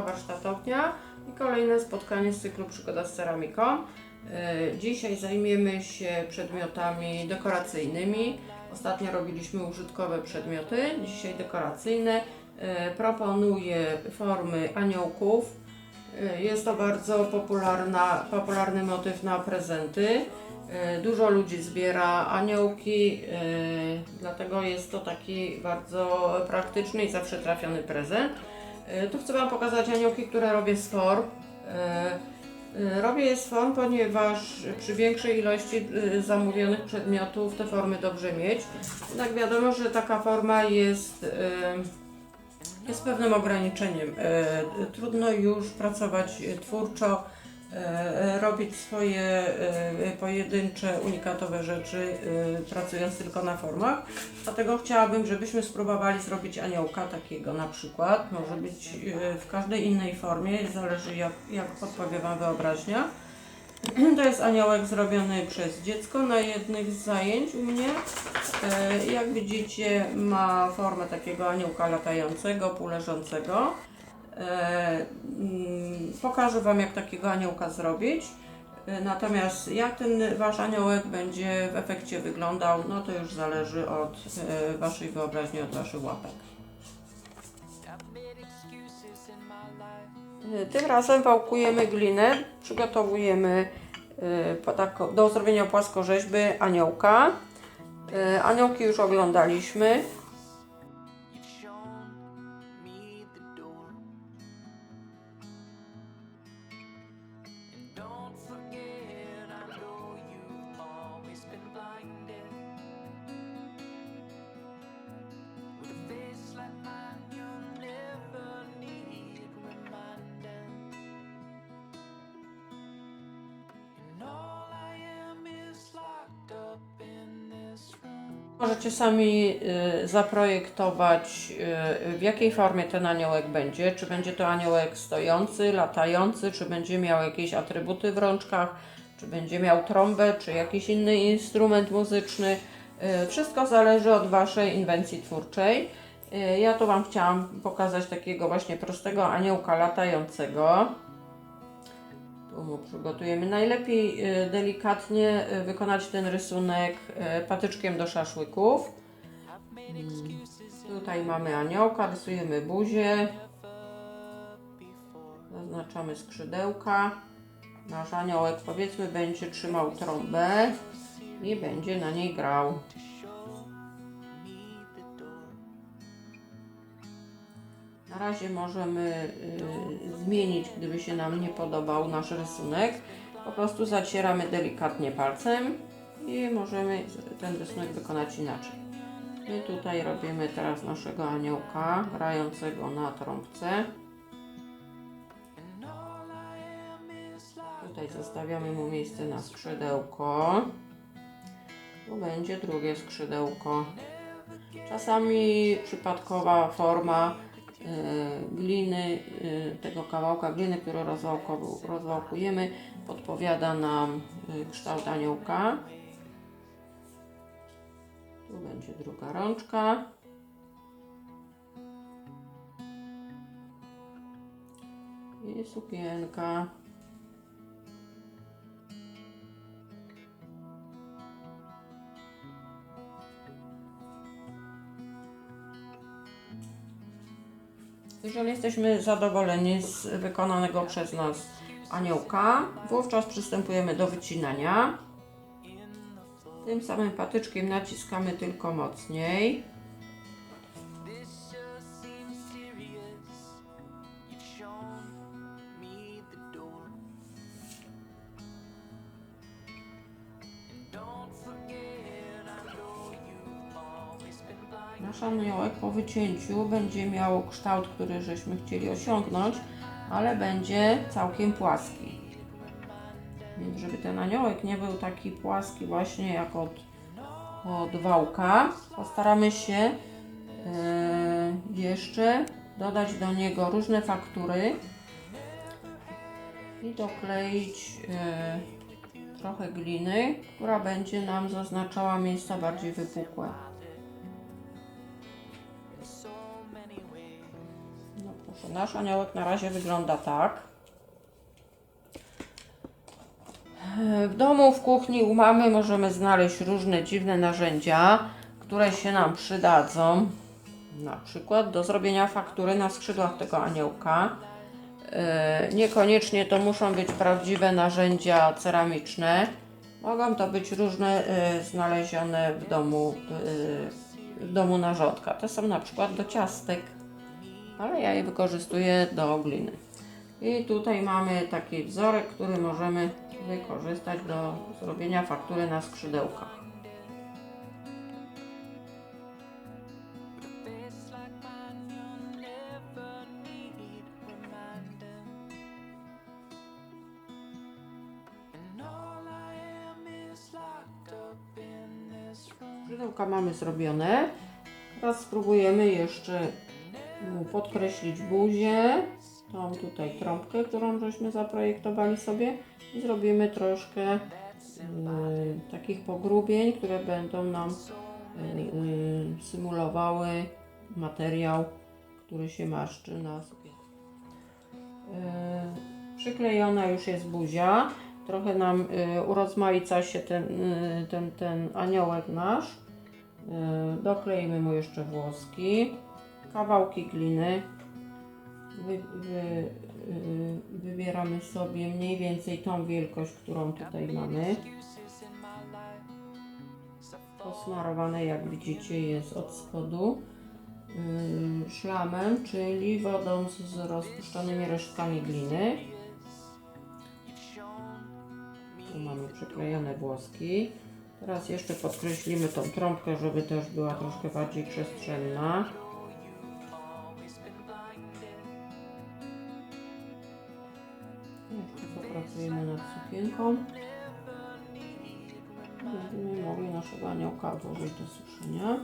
Rozmowa warsztatownia i kolejne spotkanie z cyklu Przygoda z ceramiką. E, Dzisiaj zajmiemy się przedmiotami dekoracyjnymi. Ostatnio robiliśmy użytkowe przedmioty, dzisiaj dekoracyjne. E, Proponuję formy aniołków. E, Jest to bardzo popularna, popularny motyw na prezenty. Dużo ludzi zbiera aniołki, dlatego jest to taki bardzo praktyczny i zawsze trafiony prezent. E, Tu chcę Wam pokazać aniołki, które robię z form. E, e, Robię je z form, ponieważ przy większej ilości zamówionych przedmiotów te formy dobrze mieć. Jednak wiadomo, że taka forma jest, jest pewnym ograniczeniem. Trudno już pracować twórczo, robić swoje e, pojedyncze, unikatowe rzeczy, e, pracując tylko na formach. Dlatego chciałabym, żebyśmy spróbowali zrobić aniołka takiego na przykład. Może być e, w każdej innej formie, zależy jak, jak podpowie Wam wyobraźnia. To jest aniołek zrobiony przez dziecko na jednych z zajęć u mnie. E, Jak widzicie ma formę takiego aniołka latającego, półleżącego. E, mm, Pokażę Wam jak takiego aniołka zrobić. E, Natomiast jak ten Wasz aniołek będzie w efekcie wyglądał, no to już zależy od e, Waszej wyobraźni, od Waszych łapek. Tym razem wałkujemy glinę, przygotowujemy do zrobienia płaskorzeźby aniołka. Aniołki już oglądaliśmy. Możecie sami y, zaprojektować, y, w jakiej formie ten aniołek będzie. Czy będzie to aniołek stojący, latający, czy będzie miał jakieś atrybuty w rączkach, czy będzie miał trąbę, czy jakiś inny instrument muzyczny. Y, wszystko zależy od Waszej inwencji twórczej. Ja tu Wam chciałam pokazać takiego właśnie prostego aniołka latającego. Przygotujemy. Najlepiej y, delikatnie y, wykonać ten rysunek y, patyczkiem do szaszłyków. Mm, Tutaj mamy aniołka, rysujemy buzię. Zaznaczamy skrzydełka. Nasz aniołek powiedzmy będzie trzymał trąbę i będzie na niej grał. Na razie możemy y, zmienić, gdyby się nam nie podobał nasz rysunek. Po prostu zacieramy delikatnie palcem i możemy ten rysunek wykonać inaczej. My tutaj robimy teraz naszego aniołka grającego na trąbce. Tutaj zostawiamy mu miejsce na skrzydełko. Tu będzie drugie skrzydełko. Czasami przypadkowa forma gliny, y, tego kawałka gliny, który rozwałkujemy, podpowiada nam y, kształt aniołka. Tu będzie druga rączka. I sukienka. Jeżeli jesteśmy zadowoleni z wykonanego przez nas aniołka, wówczas przystępujemy do wycinania. Tym samym patyczkiem naciskamy tylko mocniej. Nasz aniołek po wycięciu będzie miał kształt, który żeśmy chcieli osiągnąć, ale będzie całkiem płaski. Więc żeby ten aniołek nie był taki płaski właśnie jak od, od wałka, postaramy się e, jeszcze dodać do niego różne faktury i dokleić e, trochę gliny, która będzie nam zaznaczała miejsca bardziej wypukłe. Nasz aniołek na razie wygląda tak. W domu, w kuchni u mamy możemy znaleźć różne dziwne narzędzia, które się nam przydadzą. Na przykład do zrobienia faktury na skrzydłach tego aniołka. E, Niekoniecznie to muszą być prawdziwe narzędzia ceramiczne. Mogą to być różne e, znalezione w domu, e, w domu narządka. Te są na przykład do ciastek, ale ja je wykorzystuję do gliny. I tutaj mamy taki wzorek, który możemy wykorzystać do zrobienia faktury na skrzydełkach. Skrzydełka mamy zrobione. Teraz spróbujemy jeszcze podkreślić buzię, tą tutaj trąbkę, którą żeśmy zaprojektowali sobie i zrobimy troszkę y, takich pogrubień, które będą nam y, y, symulowały materiał, który się maszczy na sukience. Y, Przyklejona już jest buzia. Trochę nam y, urozmaica się ten, y, ten, ten aniołek nasz. Y, Dokleimy mu jeszcze włoski, kawałki gliny. Wy, wy, y, wybieramy sobie mniej więcej tą wielkość, którą tutaj mamy. Posmarowane, jak widzicie, jest od spodu y, szlamem, czyli wodą z, rozpuszczonymi resztkami gliny. Tu mamy przyklejone włoski. Teraz jeszcze podkreślimy tą trąbkę, żeby też była troszkę bardziej przestrzenna. Jeszcze popracujemy nad sukienką. Będziemy mogli naszego aniołka włożyć do suszenia.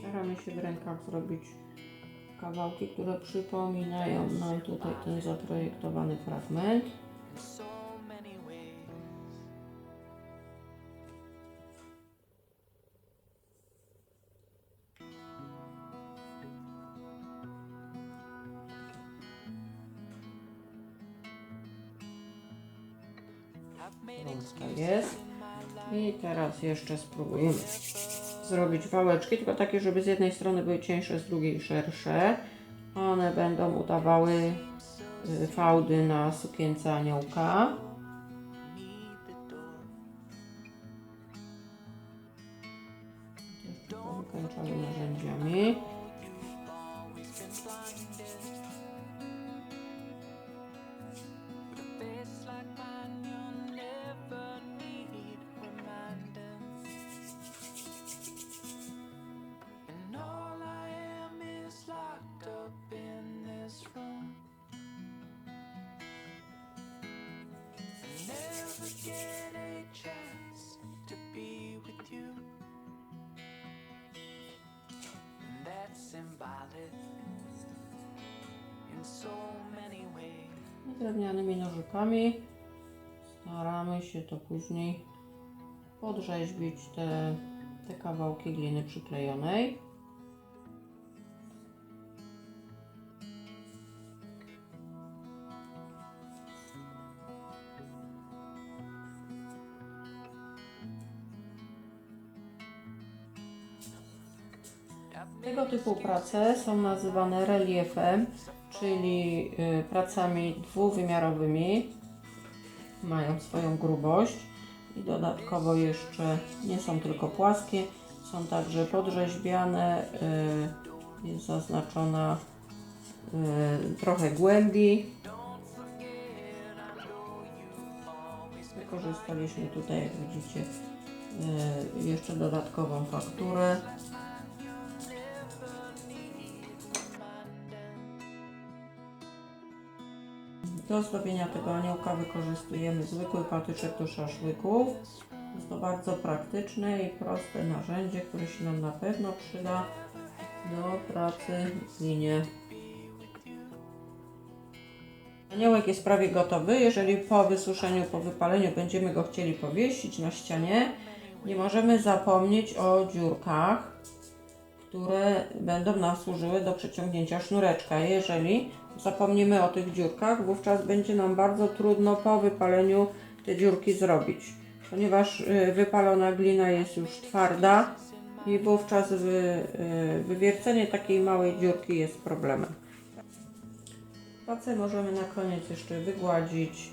Staramy się w rękach zrobić kawałki, które przypominają nam tutaj ten zaprojektowany fragment. Rączka jest. I teraz jeszcze spróbujemy zrobić wałeczki, tylko takie, żeby z jednej strony były cieńsze, z drugiej szersze. One będą udawały y, fałdy na sukience aniołka. Jeszcze narzędziami. Never drewnianymi nożykami staramy się to później podrzeźbić te, te kawałki gliny przyklejonej. Tego typu prace są nazywane reliefem, czyli y, pracami dwuwymiarowymi. Mają swoją grubość i dodatkowo jeszcze nie są tylko płaskie, są także podrzeźbiane. y, Jest zaznaczona y, trochę głębi. Wykorzystaliśmy tutaj, jak widzicie, jeszcze dodatkową fakturę. Do ozdobienia tego aniołka wykorzystujemy zwykły patyczek do szaszłyków. Jest to bardzo praktyczne i proste narzędzie, które się nam na pewno przyda do pracy w linie. Aniołek jest prawie gotowy. Jeżeli po wysuszeniu, po wypaleniu będziemy go chcieli powiesić na ścianie, nie możemy zapomnieć o dziurkach, które będą nam służyły do przeciągnięcia sznureczka. Jeżeli zapomnimy o tych dziurkach, wówczas będzie nam bardzo trudno po wypaleniu te dziurki zrobić, ponieważ y, wypalona glina jest już twarda i wówczas wy, y, wywiercenie takiej małej dziurki jest problemem. Pacę możemy na koniec jeszcze wygładzić,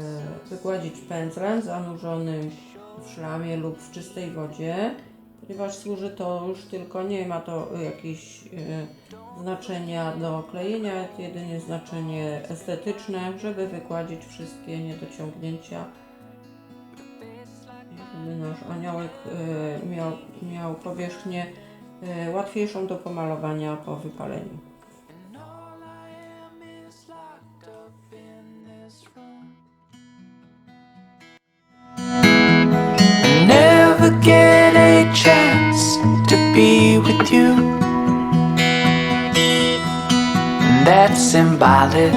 e, wygładzić pędzlem zanurzonym w szlamie lub w czystej wodzie, ponieważ służy to już tylko, nie ma to jakiegoś e, znaczenia do klejenia, jedynie znaczenie estetyczne, żeby wygładzić wszystkie niedociągnięcia żeby nasz aniołek e, miał, miał powierzchnię e, łatwiejszą do pomalowania po wypaleniu. Never chance to be with you. And that's symbolic.